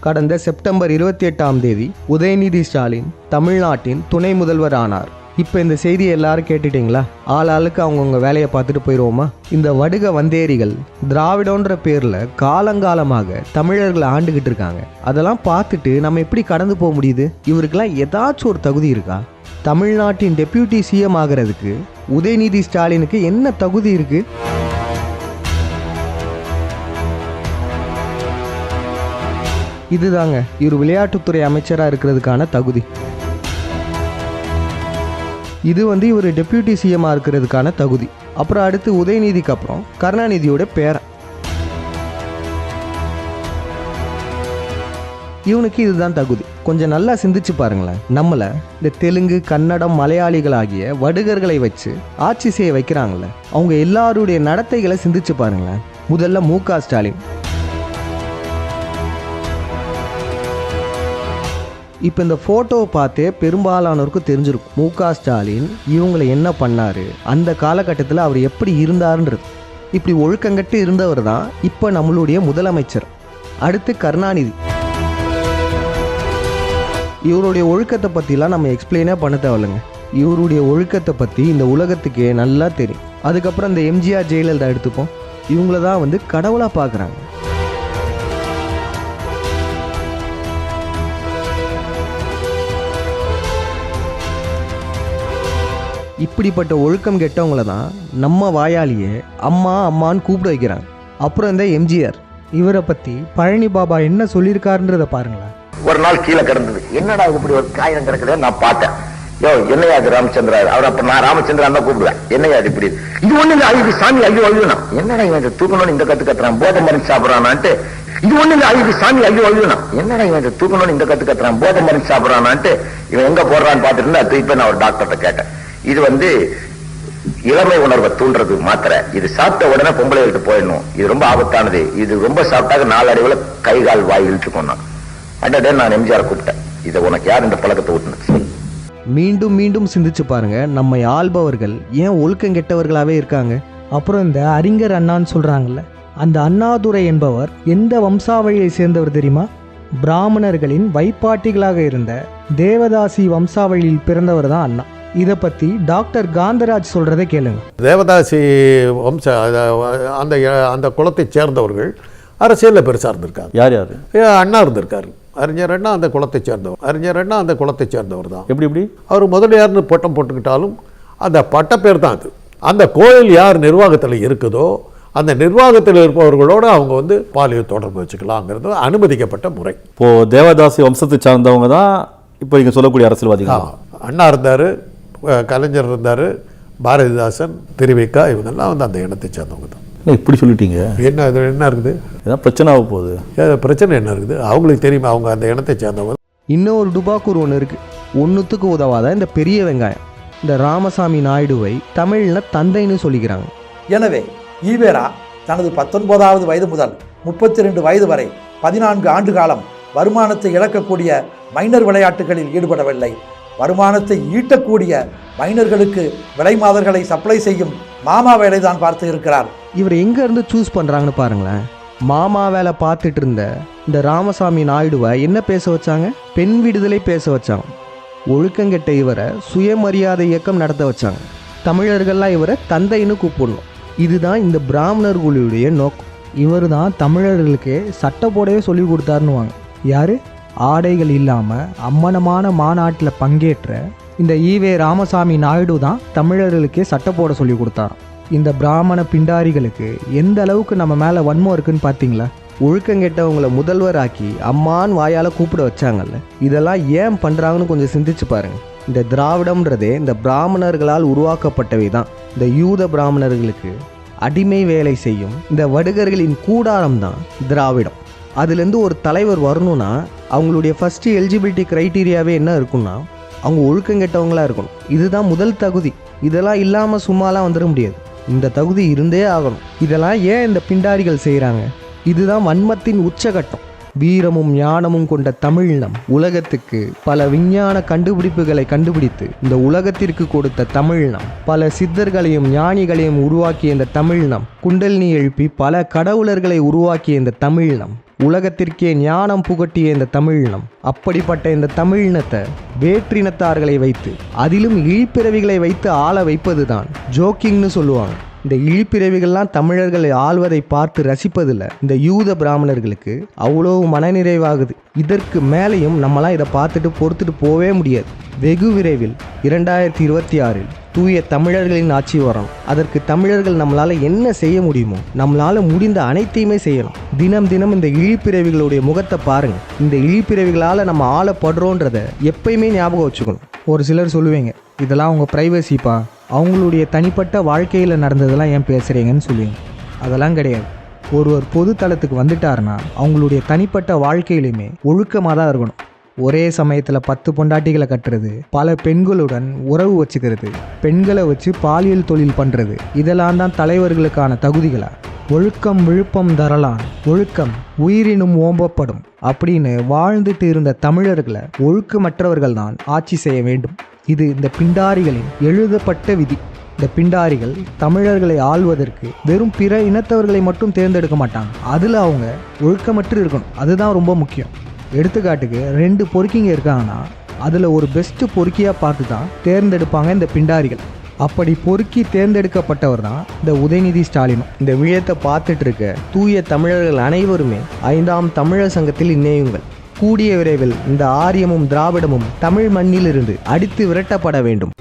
கடந்த செப்டம்பர் இருபத்தி எட்டாம் தேதி உதயநிதி ஸ்டாலின் தமிழ்நாட்டின் துணை முதல்வர் ஆனார் இப்போ இந்த செய்தியை எல்லாரும் கேட்டுட்டீங்களா? ஆள் ஆளுக்கு அவங்கவுங்க வேலையை பார்த்துட்டு போயிடுவோமா இந்த வடுக வந்தேரிகள் திராவிடன்ற பேரில் காலங்காலமாக தமிழர்களை ஆண்டுகிட்டு இருக்காங்க. அதெல்லாம் பார்த்துட்டு நம்ம எப்படி கடந்து போக முடியுது? இவருக்கெல்லாம் ஏதாச்சும் ஒரு தகுதி இருக்கா? தமிழ்நாட்டின் டெப்யூட்டி சிஎம் ஆகிறதுக்கு உதயநிதி ஸ்டாலினுக்கு என்ன தகுதி இருக்குது இதுதாங்க இவர் விளையாட்டுத்துறை அமைச்சராக இருக்கிறதுக்கான தகுதி. இது வந்து இவர் டெப்யூட்டி சிஎம்மாக இருக்கிறதுக்கான தகுதி. அப்புறம் அடுத்து உதயநிதிக்கு அப்புறம் கருணாநிதியோட பேரன் இவனுக்கு இதுதான் தகுதி. கொஞ்சம் நல்லா சிந்திச்சு பாருங்களேன். நம்மளை இந்த தெலுங்கு கன்னடம் மலையாளிகள் ஆகிய வடுகர்களை வச்சு ஆட்சி செய்ய வைக்கிறாங்களே. அவங்க எல்லாருடைய நடத்தைகளை சிந்திச்சு பாருங்களேன். முதல்ல மு க ஸ்டாலின். இப்போ இந்த ஃபோட்டோவை பார்த்தே பெரும்பாலானோருக்கு தெரிஞ்சிருக்கும். மு க ஸ்டாலின் இவங்களை என்ன பண்ணாரு? அந்த காலகட்டத்தில் அவர் எப்படி இருந்தாருன்றது. இப்படி ஒழுக்கங்கட்டு இருந்தவர் தான் இப்போ நம்மளுடைய முதலமைச்சர். அடுத்து கருணாநிதி. இவருடைய ஒழுக்கத்தை பற்றிலாம் நம்ம எக்ஸ்பிளைனே பண்ண தேவையில்லைங்க. இவருடைய ஒழுக்கத்தை பற்றி இந்த உலகத்துக்கே நல்லா தெரியும். அதுக்கப்புறம் இந்த எம்ஜிஆர் ஜெயலலிதா எடுத்துப்போம். இவங்கள தான் வந்து கடவுளாக பார்க்குறாங்க இப்படிப்பட்ட ஒழுக்கம் கெட்டவங்கள தான் நம்ம வாயாலேயே அம்மா அம்மான்னு கூப்பிட வைக்கிறாங்க. அப்புறம் இந்த எம்ஜிஆர் இவரை பற்றி பழனி பாபா என்ன சொல்லியிருக்காருன்றத பாருங்களேன். ஒரு நாள் கீழே கிடந்தது. என்னடா இப்படி ஒரு காயம் கிடக்குது நான் பார்த்தேன். யோ என்னையா அது ராமச்சந்திரா அவர் அப்ப நான் ராமச்சந்திரன் தான் கூப்பிடுவேன். என்னையா அது இப்படி? இது ஒண்ணு இல்ல ஐயோ சாமி ஐயோ ஐயோனா என்னடா இவன் தூக்கணும்னு இந்த கத்து கத்துறான்? போதை மருந்து சாப்பிடறானான்ட்டு. இது ஒண்ணு இல்ல ஐயோ சாமி ஐயோ ஐயோனா என்னடா இவன் தூக்கணும்னு இந்த கத்து கத்துறான்? போதை மருந்து சாப்பிடறானான்ட்டு இவன் எங்க போடுறான்னு பார்த்துட்டு இருந்தா திருப்பி நான் ஒரு டாக்டர்கிட்ட கேட்டேன். இது வந்து இளமை உணர்வை தூண்டுறது மாத்திர. இது சாப்பிட்ட உடனே பொம்பளை விட்டு போயிடணும். இது ரொம்ப ஆபத்தானது. இது ரொம்ப சாப்பிட்டாக்க நாலடைவில் கை கால் வாய் இழுத்துக்கணும் அடடே நான் எம்ஜிஆர் கூப்பிட்டேன். இதை உனக்கு யார் இந்த பழக்கத்தை ஊட்டுனது? மீண்டும் மீண்டும் சிந்திச்சு பாருங்க. நம்மை ஆள்பவர்கள் ஏன் ஒழுக்கம் கெட்டவர்களாகவே இருக்காங்க? அப்புறம் இந்த அறிஞர் அண்ணான்னு சொல்கிறாங்கல்ல அந்த அண்ணாதுரை என்பவர் எந்த வம்சாவழியை சேர்ந்தவர் தெரியுமா? பிராமணர்களின் வைப்பாட்டிகளாக இருந்த தேவதாசி வம்சாவழியில் பிறந்தவர் தான் அண்ணா. இதை பற்றி டாக்டர் காந்தராஜ் சொல்கிறத கேளுங்க. தேவதாசி வம்ச அந்த அந்த குலத்தைச் சேர்ந்தவர்கள் அரசியலில் பெருசாக இருந்திருக்காங்க. யார் யார்? ஏ, அண்ணா இருந்திருக்காரு. அறிஞர் அண்ணா அந்த குலத்தைச் சேர்ந்தவர். அறிஞர் அண்ணா அந்த குலத்தைச் சேர்ந்தவர் தான். எப்படி எப்படி? அவர் முதலியார்னு பட்டம் போட்டுக்கிட்டாலும் அந்த பட்டப்பேர் தான் அது. அந்த கோயில் யார் நிர்வாகத்தில் இருக்குதோ அந்த நிர்வாகத்தில் இருப்பவர்களோடு அவங்க வந்து பாலியல் தொடர்பு வச்சுக்கலாங்கிறது அனுமதிக்கப்பட்ட முறை. இப்போ தேவதாசி வம்சத்தை சார்ந்தவங்க தான் இப்போ நீங்க சொல்லக்கூடிய அரசியல்வாதிகள். அண்ணா இருந்தார் கலைஞர் இருந்தார் பாரதிதாசன் திருவிக்கா இவங்கெல்லாம் வந்து அந்த இனத்தை சேர்ந்தவங்க தான். இப்படி சொல்லிட்டீங்க? என்ன இது என்ன இருக்குது? ஏதாவது பிரச்சனை ஆக போகுது. ஏ, பிரச்சனை என்ன இருக்குது? அவங்களுக்கு தெரியுமா அவங்க அந்த இனத்தை சேர்ந்தவங்க இன்னொரு டுபாக்கூர் ஒன்று இருக்குது ஒன்றுத்துக்கு உதவாத இந்த பெரிய வெங்காயம். இந்த ராமசாமி நாயுடுவை தமிழில் தந்தைன்னு சொல்லிக்கிறாங்க. எனவே ஈவேரா தனது பத்தொன்பதாவது வயது முதல் முப்பத்தி ரெண்டு வயது வரை பதினான்கு ஆண்டு காலம் வருமானத்தை இழக்கக்கூடிய மைனர் விளையாட்டுகளில் ஈடுபடவில்லை. வருமானத்தை ஈட்டக்கூடிய மைனர்களுக்கு விலை மாதர்களை சப்ளை செய்யும் மாமா வேலை தான் பார்த்து இருக்கிறார். இவர் எங்கேருந்து சூஸ் பண்ணுறாங்கன்னு பாருங்களேன். மாமா வேலை பார்த்துட்டு இருந்த இந்த ராமசாமி நாயுடுவை என்ன பேச வச்சாங்க? பெண் விடுதலை பேச வச்சாங்க. ஒழுக்கங்கெட்ட இவரை சுயமரியாதை இயக்கம் நடத்த வச்சாங்க. தமிழர்கள்லாம் இவரை தந்தைன்னு கூப்பிடணும். இதுதான் இந்த பிராமணர்களுடைய நோக்கம். இவர் தான் தமிழர்களுக்கு சட்டை போடவே சொல்லி கொடுத்தாருன்னுவாங்க. யாரு? ஆடைகள் இல்லாமல் அம்மனமான மாநாட்டில் பங்கேற்ற இந்த ஈவே ராமசாமி நாயுடு தான் தமிழர்களுக்கே சட்டை போட சொல்லி கொடுத்தாராம். இந்த பிராமண பிண்டாரிகளுக்கு எந்த அளவுக்கு நம்ம மேலே வன்மம் இருக்குன்னு பார்த்தீங்களா? ஒழுக்கங்கெட்டவங்கள முதல்வராக்கி அம்மான் வாயால் கூப்பிட வச்சாங்கல்ல? இதெல்லாம் ஏன் பண்ணுறாங்கன்னு கொஞ்சம் சிந்திச்சு பாருங்க. இந்த திராவிடம்ன்றதே இந்த பிராமணர்களால் உருவாக்கப்பட்டவை தான். இந்த யூத பிராமணர்களுக்கு அடிமை வேலை செய்யும் இந்த வடுகர்களின் கூடாரம் தான் திராவிடம். அதுலேருந்து ஒரு தலைவர் வரணும்னா அவங்களுடைய ஃபஸ்ட்டு எலிஜிபிலிட்டி க்ரைட்டீரியாவே என்ன இருக்கும்னா அவங்க ஒழுக்கங்கெட்டவங்களா இருக்கணும். இதுதான் முதல் தகுதி. இதெல்லாம் இல்லாமல் சும்மாலாம் வந்துட முடியாது. இந்த தகுதி இருந்தே ஆகணும். இதெல்லாம் ஏன் இந்த பிண்டாரிகள் செய்கிறாங்க இதுதான் வன்மத்தின் உச்சகட்டம். வீரமும் ஞானமும் கொண்ட தமிழினம் உலகத்துக்கு பல விஞ்ஞான கண்டுபிடிப்புகளை கண்டுபிடித்து இந்த உலகத்திற்கு கொடுத்த தமிழினம் பல சித்தர்களையும் ஞானிகளையும் உருவாக்கிய இந்த தமிழினம் குண்டலினி எழுப்பி பல கடவுளர்களை உருவாக்கிய இந்த தமிழினம் உலகத்திற்கே ஞானம் புகட்டிய இந்த தமிழினம் அப்படிப்பட்ட இந்த தமிழினத்தை வேற்றினத்தார்களை வைத்து அதிலும் இழிப்பிறவிகளை வைத்து ஆள வைப்பதுதான் ஜோக்கிங்னு சொல்லுவாங்க. இந்த இழிப்பிறவிகள்லாம் தமிழர்களை ஆள்வதை பார்த்து ரசிப்பதில் இந்த யூத பிராமணர்களுக்கு அவ்வளோ மனநிறைவாகுது. இதற்கு மேலேயும் நம்மளாம் இதை பார்த்துட்டு பொறுத்துட்டு போவே முடியாது. வெகு விரைவில் இரண்டாயிரத்தி இருபத்தி ஆறில் தூய தமிழர்களின் ஆட்சி வரணும் அதற்கு தமிழர்கள் நம்மளால் என்ன செய்ய முடியுமோ நம்மளால் முடிந்த அனைத்தையுமே செய்யணும் தினம் தினம் இந்த இழிப்பிறவிகளுடைய முகத்தை பாருங்க. இந்த இழிப்பிறவிகளால் நம்ம ஆளப்படுறோன்றத எப்பயுமே ஞாபகம் வச்சுக்கணும். ஒரு சிலர் சொல்லுவீங்க இதெல்லாம் அவங்க ப்ரைவசிப்பா அவங்களுடைய தனிப்பட்ட வாழ்க்கையில் நடந்ததெல்லாம் ஏன் பேசுகிறீங்கன்னு சொல்லுவீங்க. அதெல்லாம் கிடையாது. ஒருவர் பொது தளத்துக்கு வந்துட்டாருன்னா அவங்களுடைய தனிப்பட்ட வாழ்க்கையிலுமே ஒழுக்கமாக தான் இருக்கணும். ஒரே சமயத்தில் பத்து பொண்டாட்டிகளை கட்டுறது பல பெண்களுடன் உறவு வச்சுக்கிறது பெண்களை வச்சு பாலியல் தொழில் பண்ணுறது இதெல்லாம் தான் தலைவர்களுக்கான தகுதிகளா? ஒழுக்கம் விழுப்பம் தரலான் ஒழுக்கம் உயிரினும் ஓம்பப்படும் அப்படின்னு வாழ்ந்துட்டு இருந்த தமிழர்களை ஒழுக்கமற்றவர்கள் தான் ஆட்சி செய்ய வேண்டும். இது இந்த பிண்டாரிகளின் எழுதப்பட்ட விதி. இந்த பிண்டாரிகள் தமிழர்களை ஆள்வதற்கு வெறும் பிற இனத்தவர்களை மட்டும் தேர்ந்தெடுக்க மாட்டாங்க. அதில் அவங்க ஒழுக்கமற்று இருக்கணும். அதுதான் ரொம்ப முக்கியம். எடுத்துக்காட்டுக்கு ரெண்டு பொறுக்கிங்க இருக்காங்கன்னா அதில் ஒரு பெஸ்ட்டு பொறுக்கியாக பார்த்து தான் தேர்ந்தெடுப்பாங்க இந்த பிண்டாரிகள். அப்படி பொறுக்கி தேர்ந்தெடுக்கப்பட்டவர் தான் இந்த உதயநிதி ஸ்டாலினும். இந்த விழயத்தை பார்த்துட்டு இருக்க தூய தமிழர்கள் அனைவருமே ஐந்தாம் தமிழர் சங்கத்தில் இணையுங்கள். கூடிய விரைவில் இந்த ஆரியமும் திராவிடமும் தமிழ் மண்ணிலிருந்து அடித்து விரட்டப்பட வேண்டும்.